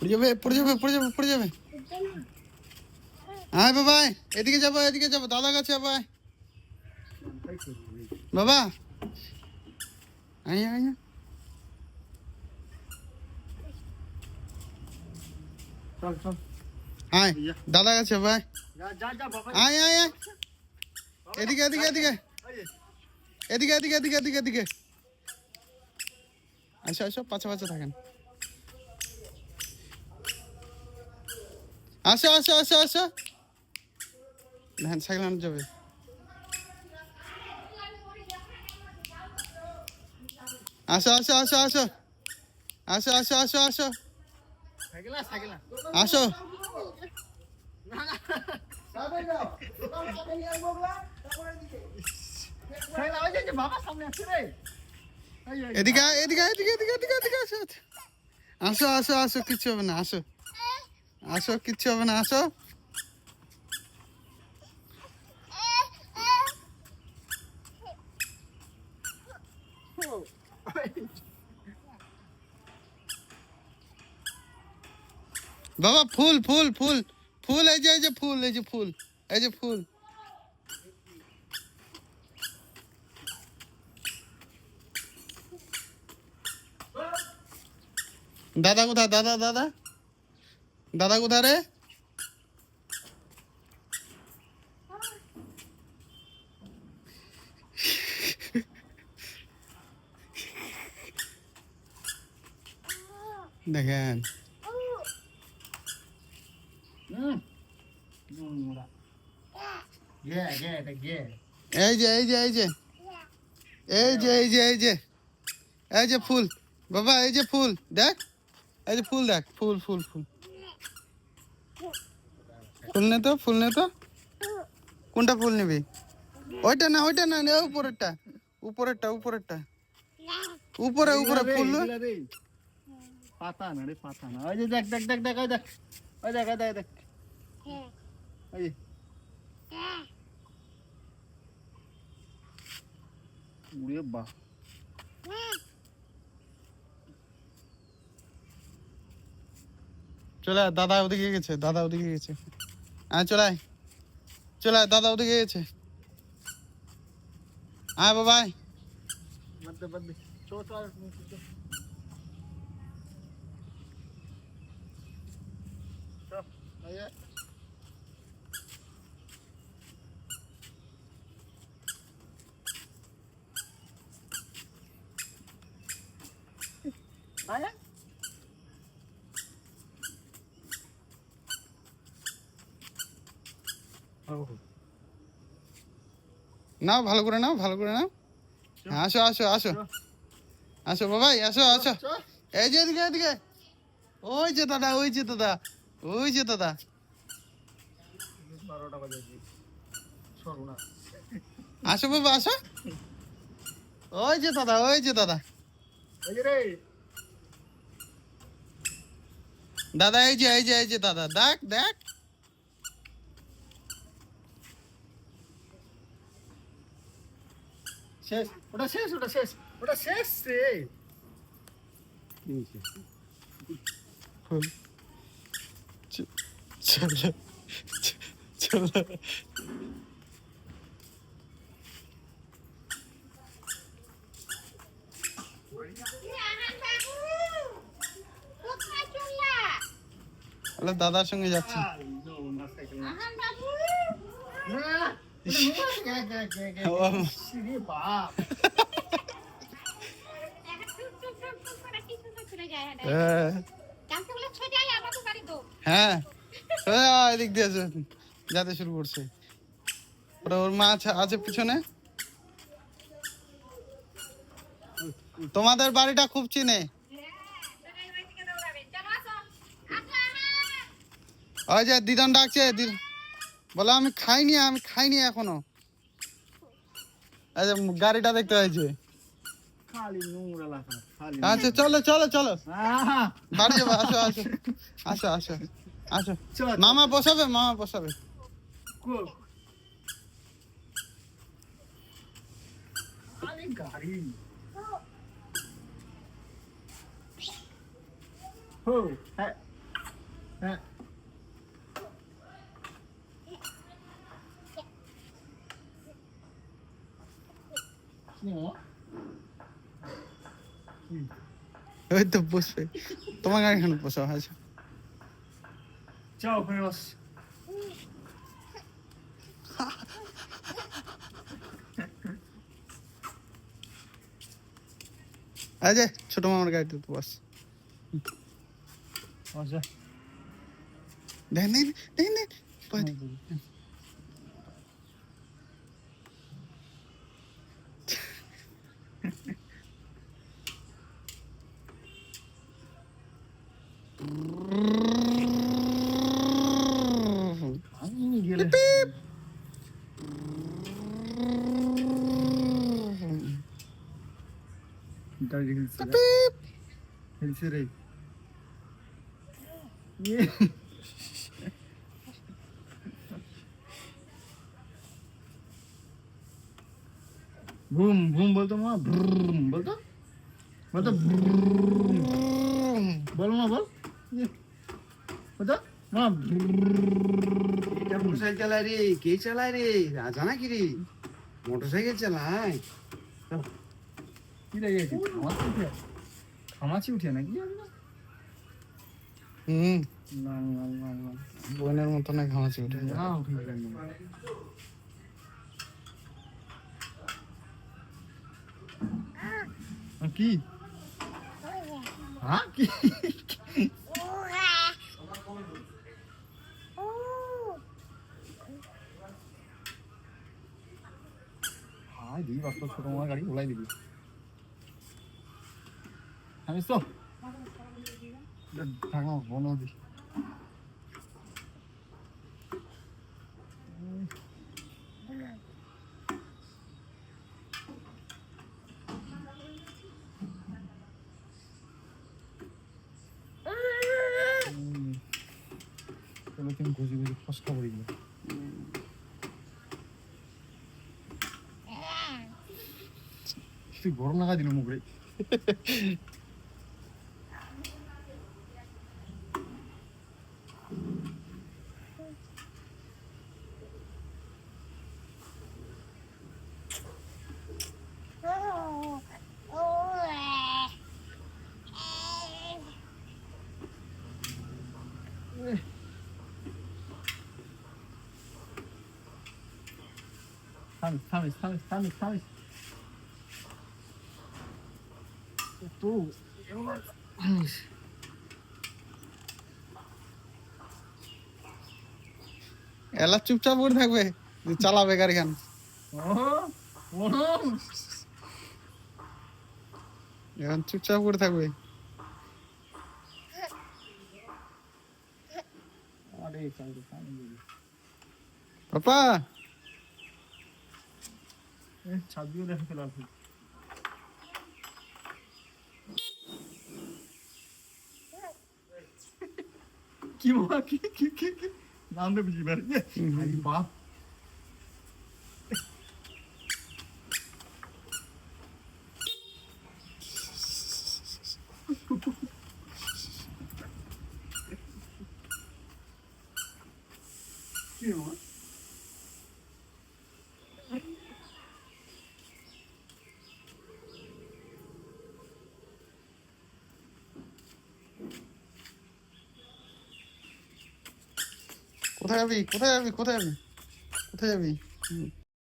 পড়ে যাবে পড়ে যাবে পড়ে যাবে পড়ে যাবে হ্যাঁ বাবা এদিকে যাব এদিকে যাব দাদা কাছে। বাবা আয় আয়। চল চল আয় দাদা কাছে যাব আয় বাবা এদিকে এদিকে এদিকে এদিকে এদিকে এদিকে এদিকে এদিকে আসো আসো পাশে পাশে থাকেন আসো আসো আসো আসো। ধান সাইকেল আনতে যাবে। আসো আসো আসো আসো। আসো আসো আসো আসো। আসো। এদিকে এদিকে এদিকে এদিকে এদিকে আসো আসো আসো আসো কিচ্ছু হবে না আসো। আসো, কিচ্ছু হবে না, আসো। বাবা, ফুল ফুল ফুল ফুল, এই যে এই যে ফুল, এই যে ফুল, এই যে ফুল। দাদা কোথায়? দাদা দাদা? দাদা কোথায় রে দেখেন হুম হুম, ওরা। গে গে এটা গে এই যে এই যে এই যে এই যে এই যে এই যে এই যে ফুল বাবা এই যে ফুল দেখ এই যে ফুল দেখ ফুল ফুল ফুল ফুল নে তো ফুল নে তো। কোনটা ফুল নিবি? ওইটা না ওইটা না নে উপরেরটা। উপরেরটা উপরেরটা। উপরে উপরে ফুল। পাতা না রে পাতা না। ওই যে দেখ দেখ দেখ দেখ ওই দেখ। ওই দেখ ওই দেখ দেখ। ওই। উড়ে বাহ। চলে দাদা ওদিকে গেছে দাদা ওদিকে গেছে। হ্যাঁ চলে আয় চলে আয়, দাদা ওদিকে গেছে হ্যাঁ বাবা আয়। নাও ভালো করে নাও ভালো করে নাও। হ্যাঁ, আসো আসো আসো। আসো বাবাই আসো আসো। এই যে এদিকে এদিকে। ওই যে দাদা ওই যে দাদা ওই যে দাদা। না আসো বাবা আসো। ওই যে দাদা ওই যে দাদা। দাদা এই যে এই যে এই যে দাদা দেখ দেখ। শেষ ওটা শেষ ওটা শেষ ওটা শেষ রে চলো চলো। দাদার সঙ্গে যাচ্ছি। বাপ হ্যাঁ। হ্যাঁ হ্যাঁ, এদিক দিয়ে যাতে শুরু করছে। ওটা ওর মা আছে পিছনে? তোমাদের বাড়িটা খুব চিনে। ওই যে দিদন ডাকছে দিদ বলো আমি খাইনি আমি খাইনি এখনও। যে গাড়িটা দেখতে হয়েছে আচ্ছা চলো চলো চলো। বাড়ি যাব আসো আসো আসো আসো আসো। মামা বসাবে মামা বসাবে। হ্যাঁ হ্যাঁ। ওই তো বসবে। তোমার গাড়ি এখানে বসো আচ্ছা। যাও ওখানে বস। আজ ছোট মামার গাড়িতে তো বস। আচ্ছা দেখ দেখ দেখ দেখ পরে। আমি গেলে গাড়ি খেলছে রে। রে। ভুম ভুম বলতো মা ভ্রুম বলতো বলতো ভ্রুম। বল মা বল ইয়ে। বলতো মা মোটরসাইকেল চালায় রে কে চালায় রে রাজা নাকি রে মোটরসাইকেল চালায় কি লেগে গেছে খামাচি উঠে? খামাচি উঠে নাকি? হুম। বোনের মতো না ঘামাচি উঠে। না উঠে কি? হ্যাঁ কি? দিবি বাচ্চা ছোট মার গাড়ি ওলাই দিবি। আমি তো ঢাকা বন্ধ দি তুমি ঘুষি ঘুষি ফসকা পড়ে গেলে। তুই গরম লাগা দিল মুখে। থামিস থামিস থামিস থামিস থামিস তো থামিস এলা চুপচাপ করে থাকবে চালাবে গাড়ি খান এখন চুপচাপ করে থাকবে। পাপা! এ ছাবিও দেখে কি কি কি কি কি? নাম রে বুঝি বাপ। কোথায় যাবি? কোথায় যাবি? কোথায় যাবি? কোথায় যাবি।